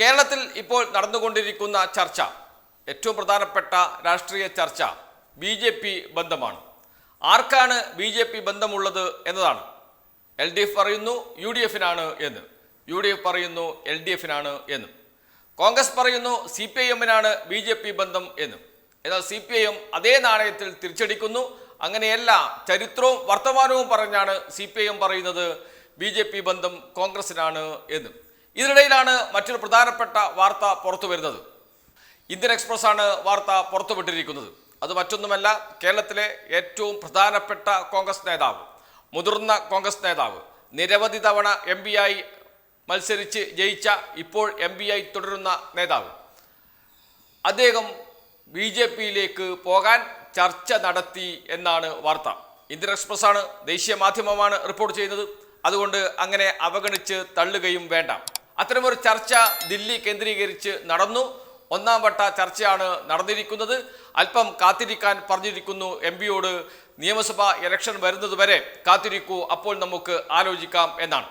കേരളത്തിൽ ഇപ്പോൾ നടന്നുകൊണ്ടിരിക്കുന്ന ചർച്ച ഏറ്റവും പ്രധാനപ്പെട്ട രാഷ്ട്രീയ ചർച്ച ബി ജെ പി ബന്ധമാണ്. ആർക്കാണ് ബി ജെ പി ബന്ധമുള്ളത് എന്നതാണ്. എൽ ഡി എഫ് പറയുന്നു യു ഡി എഫിനാണ് എന്ന്. യു ഡി എഫ് പറയുന്നു എൽ ഡി എഫിനാണ് എന്ന്. കോൺഗ്രസ് പറയുന്നു സി പി ഐ എമ്മിനാണ് ബി ജെ പി ബന്ധം എന്ന്. എന്നാൽ സി പി ഐ എം അതേ നാണയത്തിൽ തിരിച്ചടിക്കുന്നു. അങ്ങനെയല്ല ചരിത്രവും വർത്തമാനവും പറഞ്ഞാണ് സി പി ഐ എം പറയുന്നത് ബി ജെ പി ബന്ധം കോൺഗ്രസിനാണ് എന്ന്. ഇതിനിടയിലാണ് മറ്റൊരു പ്രധാനപ്പെട്ട വാർത്ത പുറത്തു വരുന്നത്. ഇന്ത്യൻ എക്സ്പ്രസ് ആണ് വാർത്ത പുറത്തുവിട്ടിരിക്കുന്നത് അത് മറ്റൊന്നുമല്ല കേരളത്തിലെ ഏറ്റവും പ്രധാനപ്പെട്ട കോൺഗ്രസ് നേതാവ് മുതിർന്ന കോൺഗ്രസ് നേതാവ് നിരവധി തവണ എം ആയി മത്സരിച്ച് ജയിച്ച ഇപ്പോൾ എം ആയി തുടരുന്ന നേതാവ്. അദ്ദേഹം ബി ജെ പിയിലേക്ക് പോകാൻ ചർച്ച നടത്തി എന്നാണ് വാർത്ത. ഇന്ത്യൻ എക്സ്പ്രസ് ആണ് ദേശീയ മാധ്യമമാണ് റിപ്പോർട്ട് ചെയ്യുന്നത്. അതുകൊണ്ട് അങ്ങനെ അവഗണിച്ച് തള്ളുകയും വേണ്ട. അത്തരമൊരു ചർച്ച ദില്ലി കേന്ദ്രീകരിച്ച് നടന്നു. ഒന്നാം വട്ട ചർച്ചയാണ് നടന്നിരിക്കുന്നത്. അല്പം കാത്തിരിക്കാൻ പറഞ്ഞിരിക്കുന്നു എം പിയോട് നിയമസഭാ ഇലക്ഷൻ വരുന്നതുവരെ കാത്തിരിക്കൂ അപ്പോൾ നമുക്ക് ആലോചിക്കാം എന്നാണ്.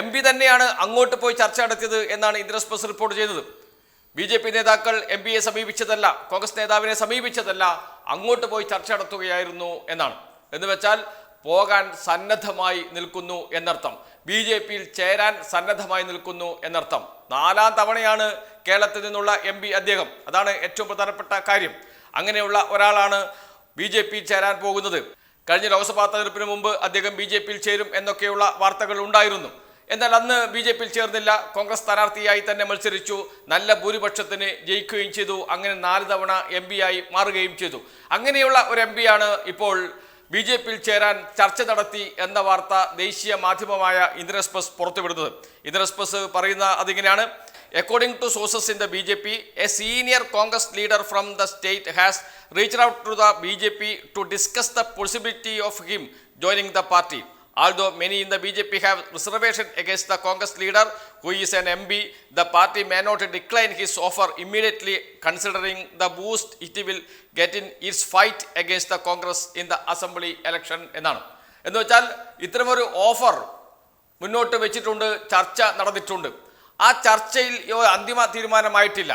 എം പി തന്നെയാണ് അങ്ങോട്ട് പോയി ചർച്ച നടത്തിയത് എന്നാണ് എക്സ്പ്രസ് റിപ്പോർട്ട് ചെയ്തത്. ബി ജെ പി നേതാക്കൾ എം പിയെ സമീപിച്ചതല്ല കോൺഗ്രസ് നേതാവിനെ സമീപിച്ചതല്ല അങ്ങോട്ട് പോയി ചർച്ച നടത്തുകയായിരുന്നു എന്നാണ്. എന്ന് വെച്ചാൽ പോകാൻ സന്നദ്ധമായി നിൽക്കുന്നു എന്നർത്ഥം. ബി ജെ പിയിൽ ചേരാൻ സന്നദ്ധമായി നിൽക്കുന്നു എന്നർത്ഥം. നാലാം തവണയാണ് കേരളത്തിൽ നിന്നുള്ള എം പി അദ്ദേഹം. അതാണ് ഏറ്റവും പ്രധാനപ്പെട്ട കാര്യം. അങ്ങനെയുള്ള ഒരാളാണ് ബി ജെ പിയിൽ ചേരാൻ പോകുന്നത്. കഴിഞ്ഞ ലോക്സഭാ തെരഞ്ഞെടുപ്പിന് മുമ്പ് അദ്ദേഹം ബി ജെ പിയിൽ ചേരും എന്നൊക്കെയുള്ള വാർത്തകൾ ഉണ്ടായിരുന്നു. എന്നാൽ അന്ന് ബി ജെ പിയിൽ ചേർന്നില്ല. കോൺഗ്രസ് സ്ഥാനാർത്ഥിയായി തന്നെ മത്സരിച്ചു. നല്ല ഭൂരിപക്ഷത്തിന് ജയിക്കുകയും ചെയ്തു. അങ്ങനെ നാല് തവണ എം ആയി മാറുകയും ചെയ്തു. അങ്ങനെയുള്ള ഒരു എം ഇപ്പോൾ ബി ജെ പിയിൽ ചേരാൻ ചർച്ച നടത്തി എന്ന വാർത്ത ദേശീയ മാധ്യമമായ എക്സ്പ്രസ് പുറത്തുവിടുന്നത്. എക്സ്പ്രസ് പറയുന്ന അതിങ്ങനെയാണ്. According to sources in the B J P a senior Congress leader from the state has reach out to the B J P to discuss the possibility of him joining the party Although many in the BJP have reservation against the Congress leader, who is an MB, the party may not decline his offer immediately, considering the boost it will get in its fight against the Congress in the Assembly election എന്നാണ് എന്ന് വെച്ചാൽ ഇത്തരമൊരു offer മുന്നോട്ട് വെച്ചിട്ടുണ്ട് ചർച്ച നടന്നിട്ടുണ്ട് ആ ചർച്ചയിൽ അന്തിമ തീരുമാനമായിട്ടില്ല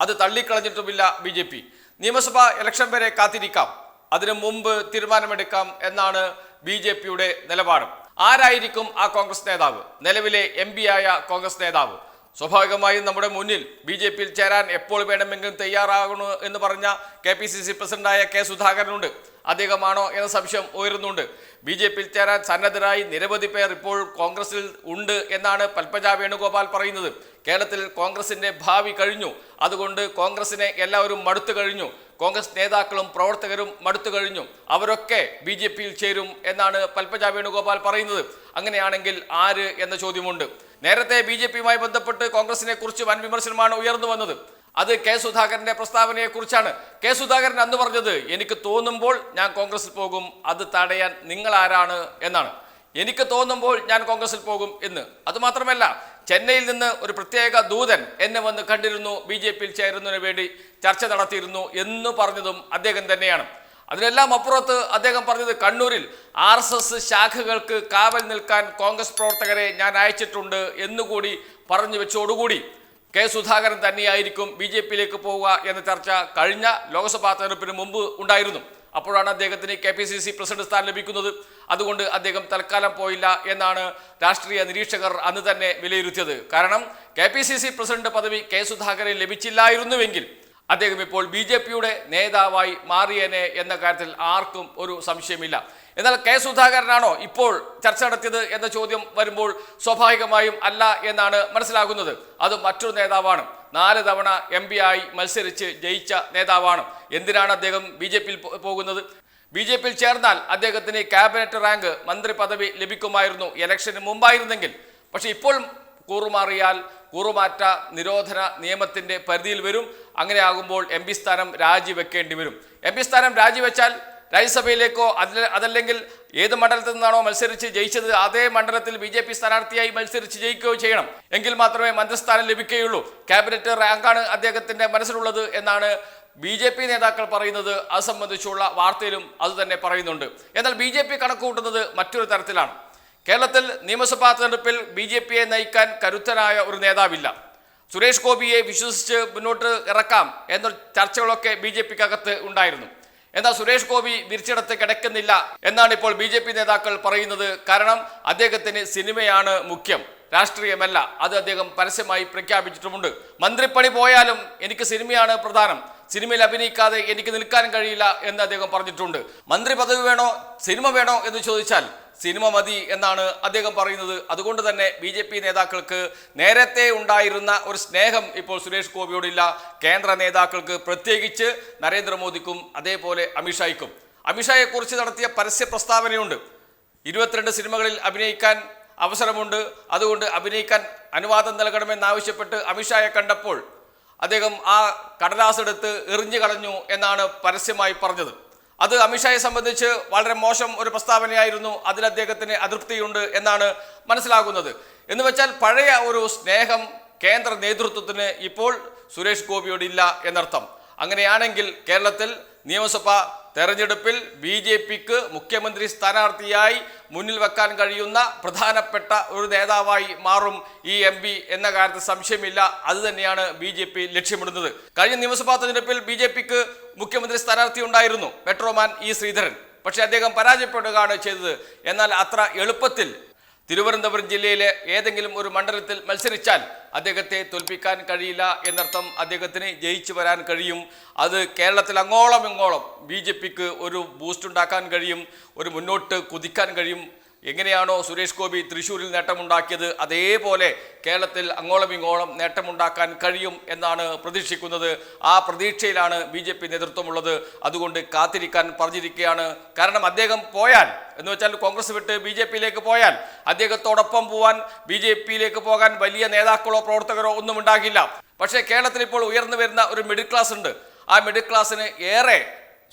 അത് തള്ളിക്കളഞ്ഞിട്ടുമില്ല ബി ജെ പി നിയമസഭാ ഇലക്ഷൻ വരെ കാത്തിരിക്കാം അതിനു മുമ്പ് തീരുമാനമെടുക്കാം എന്നാണ് ബി ജെ പിയുടെ നിലപാടും. ആരായിരിക്കും ആ കോൺഗ്രസ് നേതാവ്? നിലവിലെ എം പി ആയ കോൺഗ്രസ് നേതാവ്. സ്വാഭാവികമായും നമ്മുടെ മുന്നിൽ ബി ജെ പിയിൽ ചേരാൻ എപ്പോൾ വേണമെങ്കിലും തയ്യാറാകണു എന്ന് പറഞ്ഞ കെ പി സി സി പ്രസിഡന്റായ കെ സുധാകരനുണ്ട്. അദ്ദേഹമാണോ എന്ന സംശയം ഉയരുന്നുണ്ട്. ബി ജെ പിയിൽ ചേരാൻ സന്നദ്ധരായി നിരവധി പേർ ഇപ്പോൾ കോൺഗ്രസിൽ ഉണ്ട് എന്നാണ് പത്മജ വേണുഗോപാൽ പറയുന്നത്. കേരളത്തിൽ കോൺഗ്രസിന്റെ ഭാവി കഴിഞ്ഞു. അതുകൊണ്ട് കോൺഗ്രസിനെ എല്ലാവരും മടുത്തു കഴിഞ്ഞു. കോൺഗ്രസ് നേതാക്കളും പ്രവർത്തകരും മടുത്തു കഴിഞ്ഞു. അവരൊക്കെ ബി ജെ പിയിൽ ചേരും എന്നാണ് പത്മജ വേണുഗോപാൽ പറയുന്നത്. അങ്ങനെയാണെങ്കിൽ ആര് എന്ന ചോദ്യമുണ്ട്. നേരത്തെ ബി ജെ പിയുമായി ബന്ധപ്പെട്ട് കോൺഗ്രസിനെ കുറിച്ച് വൻ വിമർശനമാണ് ഉയർന്നു വന്നത്. അത് കെ സുധാകരന്റെ പ്രസ്താവനയെ കുറിച്ചാണ് കെ സുധാകരൻ അന്ന് പറഞ്ഞത് എനിക്ക് തോന്നുമ്പോൾ ഞാൻ കോൺഗ്രസിൽ പോകും അത് തടയാൻ നിങ്ങൾ ആരാണ് എന്നാണ്. എനിക്ക് തോന്നുമ്പോൾ ഞാൻ കോൺഗ്രസിൽ പോകും എന്ന്. അതുമാത്രമല്ല ചെന്നൈയിൽ നിന്ന് ഒരു പ്രത്യേക ദൂതൻ എന്നെ വന്ന് കണ്ടിരുന്നു ബി ജെ പിയിൽ ചേരുന്നതിന് വേണ്ടി ചർച്ച നടത്തിയിരുന്നു എന്ന് പറഞ്ഞതും അദ്ദേഹം തന്നെയാണ്. അതിനെല്ലാം അപ്പുറത്ത് അദ്ദേഹം പറഞ്ഞത് കണ്ണൂരിൽ ആർ എസ് എസ് ശാഖകൾക്ക് കാവൽ നിൽക്കാൻ കോൺഗ്രസ് പ്രവർത്തകരെ ഞാൻ അയച്ചിട്ടുണ്ട് എന്നുകൂടി പറഞ്ഞു വെച്ചോടുകൂടി. കെ സുധാകരൻ തന്നെയായിരിക്കും ബി ജെ പിയിലേക്ക് പോവുക എന്ന ചർച്ച കഴിഞ്ഞ ലോക്സഭാ തെരഞ്ഞെടുപ്പിന് മുമ്പ് ഉണ്ടായിരുന്നു. അപ്പോഴാണ് അദ്ദേഹത്തിന് K P C C president സ്ഥാനം ലഭിക്കുന്നത്. അതുകൊണ്ട് അദ്ദേഹം തൽക്കാലം പോയില്ല എന്നാണ് രാഷ്ട്രീയ നിരീക്ഷകർ അന്ന് തന്നെ വിലയിരുത്തിയത്. കാരണം K P C C president പദവി കെ സുധാകരൻ ലഭിച്ചില്ലായിരുന്നുവെങ്കിൽ അദ്ദേഹം ഇപ്പോൾ ബി ജെ പിയുടെ നേതാവായി മാറിയേനെ എന്ന കാര്യത്തിൽ ആർക്കും ഒരു സംശയമില്ല. എന്നാൽ കെ സുധാകരനാണോ ഇപ്പോൾ ചർച്ച നടത്തിയത് എന്ന ചോദ്യം വരുമ്പോൾ സ്വാഭാവികമായും അല്ല എന്നാണ് മനസ്സിലാകുന്നത്. അത് മറ്റൊരു നേതാവാണ്. നാല് തവണ എം പി ആയി മത്സരിച്ച് ജയിച്ച നേതാവാണ്. എന്തിനാണ് അദ്ദേഹം ബി ജെ പിയിൽ പോകുന്നത്? ബി ജെ പിയിൽ ചേർന്നാൽ അദ്ദേഹത്തിന് ക്യാബിനറ്റ് റാങ്ക് മന്ത്രി പദവി ലഭിക്കുമായിരുന്നു. ഇലക്ഷന് മുമ്പായിരുന്നെങ്കിൽ. പക്ഷേ ഇപ്പോൾ കൂറുമാറിയാൽ കൂറുമാറ്റ നിരോധന നിയമത്തിന്റെ പരിധിയിൽ വരും. അങ്ങനെ ആകുമ്പോൾ എം പി സ്ഥാനം രാജിവെക്കേണ്ടി വരും. എം പി സ്ഥാനം രാജിവെച്ചാൽ രാജ്യസഭയിലേക്കോ അതിൽ അതല്ലെങ്കിൽ ഏത് മണ്ഡലത്തിൽ നിന്നാണോ മത്സരിച്ച് ജയിച്ചത് അതേ മണ്ഡലത്തിൽ ബി ജെ പി സ്ഥാനാർത്ഥിയായി മത്സരിച്ച് ജയിക്കുകയോ ചെയ്യണം. എങ്കിൽ മാത്രമേ മന്ത്രിസ്ഥാനം ലഭിക്കുകയുള്ളൂ. ക്യാബിനറ്റ് റാങ്കാണ് അദ്ദേഹത്തിന്റെ മനസ്സിലുള്ളത് എന്നാണ് ബി ജെ പി നേതാക്കൾ പറയുന്നത്. അത് സംബന്ധിച്ചുള്ള വാർത്തയിലും അതുതന്നെ പറയുന്നുണ്ട്. എന്നാൽ ബി ജെ പി കണക്കുകൂട്ടുന്നത് മറ്റൊരു തരത്തിലാണ്. കേരളത്തിൽ നിയമസഭാ തെരഞ്ഞെടുപ്പിൽ ബി ജെ പിയെ നയിക്കാൻ കരുത്തനായ ഒരു നേതാവില്ല. സുരേഷ് ഗോപിയെ വിശ്വസിച്ച് മുന്നോട്ട് ഇറക്കാം എന്ന ചർച്ചകളൊക്കെ ബി ജെ പിക്കകത്ത് ഉണ്ടായിരുന്നു. എന്നാൽ സുരേഷ് ഗോപി വിരിച്ചിടത്ത് കിടക്കുന്നില്ല എന്നാണ് ഇപ്പോൾ ബി ജെ പി നേതാക്കൾ പറയുന്നത്. കാരണം അദ്ദേഹത്തിന് സിനിമയാണ് മുഖ്യം. രാഷ്ട്രീയമല്ല. അത് അദ്ദേഹം പരസ്യമായി പ്രഖ്യാപിച്ചിട്ടുമുണ്ട്. മന്ത്രിപ്പണി പോയാലും എനിക്ക് സിനിമയാണ് പ്രധാനം. സിനിമയിൽ അഭിനയിക്കാതെ എനിക്ക് നിൽക്കാൻ കഴിയില്ല എന്ന് അദ്ദേഹം പറഞ്ഞിട്ടുണ്ട്. മന്ത്രി പദവി വേണോ? സിനിമ വേണോ? എന്ന് ചോദിച്ചാൽ സിനിമ മതി എന്നാണ് അദ്ദേഹം പറയുന്നത്. അതുകൊണ്ട് തന്നെ ബി ജെ പി നേതാക്കൾക്ക് നേരത്തെ ഉണ്ടായിരുന്ന ഒരു സ്നേഹം ഇപ്പോൾ സുരേഷ് ഗോപിയോടില്ല കേന്ദ്ര നേതാക്കൾക്ക് പ്രത്യേകിച്ച് നരേന്ദ്രമോദിക്കും അതേപോലെ അമിത്ഷായ്ക്കും. അമിത്ഷായെക്കുറിച്ച് നടത്തിയ പരസ്യ പ്രസ്താവനയുണ്ട്. ഇരുപത്തിരണ്ട് സിനിമകളിൽ അഭിനയിക്കാൻ അവസരമുണ്ട്. അതുകൊണ്ട് അഭിനയിക്കാൻ അനുവാദം നൽകണമെന്നാവശ്യപ്പെട്ട് അമിത്ഷായെ കണ്ടപ്പോൾ അദ്ദേഹം ആ കടലാസെടുത്ത് എറിഞ്ഞു കളഞ്ഞു എന്നാണ് പരസ്യമായി പറഞ്ഞത്. അത് അമിത്ഷായെ സംബന്ധിച്ച് വളരെ മോശം ഒരു പ്രസ്താവനയായിരുന്നു. അതിൽ അദ്ദേഹത്തിന് അതൃപ്തിയുണ്ട് എന്നാണ് മനസ്സിലാകുന്നത്. എന്ന് വെച്ചാൽ പഴയ ഒരു സ്നേഹം കേന്ദ്ര നേതൃത്വത്തിന് ഇപ്പോൾ സുരേഷ് ഗോപിയോടില്ല എന്നർത്ഥം. അങ്ങനെയാണെങ്കിൽ കേരളത്തിൽ നിയമസഭാ തെരഞ്ഞെടുപ്പിൽ ബി ജെ പിക്ക് മുഖ്യമന്ത്രി സ്ഥാനാർത്ഥിയായി മുന്നിൽ വെക്കാൻ കഴിയുന്ന പ്രധാനപ്പെട്ട ഒരു നേതാവായി മാറും ഈ എം പി എന്ന കാര്യത്തിൽ സംശയമില്ല. അത് തന്നെയാണ് ബി ജെ പി ലക്ഷ്യമിടുന്നത്. കഴിഞ്ഞ നിയമസഭാ തെരഞ്ഞെടുപ്പിൽ ബി ജെ പിക്ക് മുഖ്യമന്ത്രി സ്ഥാനാർത്ഥി ഉണ്ടായിരുന്നു. Metro man E Sreedharan. പക്ഷേ അദ്ദേഹം പരാജയപ്പെടുകയാണ് ചെയ്തത്. എന്നാൽ അത്ര എളുപ്പത്തിൽ തിരുവനന്തപുരം ജില്ലയിലെ ഏതെങ്കിലും ഒരു മണ്ഡലത്തിൽ മത്സരിച്ചാൽ അദ്ദേഹത്തെ തോൽപ്പിക്കാൻ കഴിയില്ല എന്നർത്ഥം അദ്ദേഹത്തിന് ജയിച്ചു വരാൻ കഴിയും. അത് കേരളത്തിൽ അങ്ങോളം ഇങ്ങോളം ബി ഒരു ബൂസ്റ്റ് ഉണ്ടാക്കാൻ കഴിയും ഒരു മുന്നോട്ട് കുതിക്കാൻ കഴിയും. എങ്ങനെയാണോ സുരേഷ് ഗോപി തൃശ്ശൂരിൽ നേട്ടമുണ്ടാക്കിയത്? അതേപോലെ കേരളത്തിൽ അങ്ങോളം ഇങ്ങോളം നേട്ടമുണ്ടാക്കാൻ കഴിയും എന്നാണ് പ്രതീക്ഷിക്കുന്നത്. ആ പ്രതീക്ഷയിലാണ് ബി ജെ പി നേതൃത്വമുള്ളത്. അതുകൊണ്ട് കാത്തിരിക്കാൻ പറഞ്ഞിരിക്കുകയാണ്. കാരണം അദ്ദേഹം പോയാൽ എന്ന് വെച്ചാൽ കോൺഗ്രസ് വിട്ട് ബി ജെ പിയിലേക്ക് പോയാൽ അദ്ദേഹത്തോടൊപ്പം പോവാൻ ബി ജെ പിയിലേക്ക് പോകാൻ വലിയ നേതാക്കളോ പ്രവർത്തകരോ ഒന്നും ഉണ്ടാകില്ല. പക്ഷേ കേരളത്തിൽ ഇപ്പോൾ ഉയർന്നു വരുന്ന ഒരു മിഡിൽ ക്ലാസ് ഉണ്ട്. ആ മിഡിൽ ക്ലാസ്സിന് ഏറെ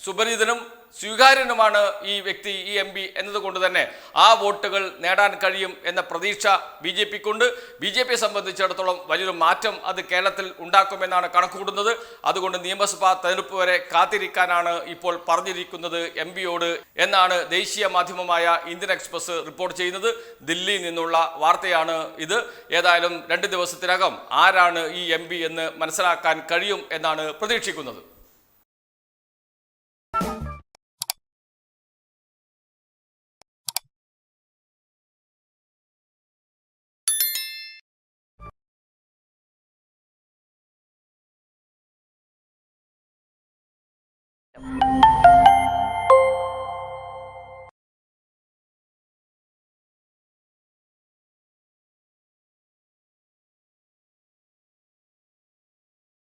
സുപരിതനും സ്വീകാര്യനുമാണ് ഈ വ്യക്തി ഈ എം പി എന്നതുകൊണ്ട് തന്നെ ആ വോട്ടുകൾ നേടാൻ കഴിയും എന്ന പ്രതീക്ഷ ബി ജെ പിക്കുണ്ട്. ബി ജെ പിയെ സംബന്ധിച്ചിടത്തോളം വലിയൊരു മാറ്റം അത് കേരളത്തിൽ ഉണ്ടാക്കുമെന്നാണ് കണക്കുകൂടുന്നത് അതുകൊണ്ട് നിയമസഭാ തെരഞ്ഞെടുപ്പ് വരെ കാത്തിരിക്കാനാണ് ഇപ്പോൾ പറഞ്ഞിരിക്കുന്നത് എം പിയോട് എന്നാണ് ദേശീയ മാധ്യമമായ ഇന്ത്യൻ എക്സ്പ്രസ് റിപ്പോർട്ട് ചെയ്യുന്നത്. ദില്ലിയിൽ നിന്നുള്ള വാർത്തയാണ് ഇത്. ഏതായാലും രണ്ട് ദിവസത്തിനകം ആരാണ് ഈ എം എന്ന് മനസ്സിലാക്കാൻ കഴിയും എന്നാണ് പ്രതീക്ഷിക്കുന്നത്. Yep.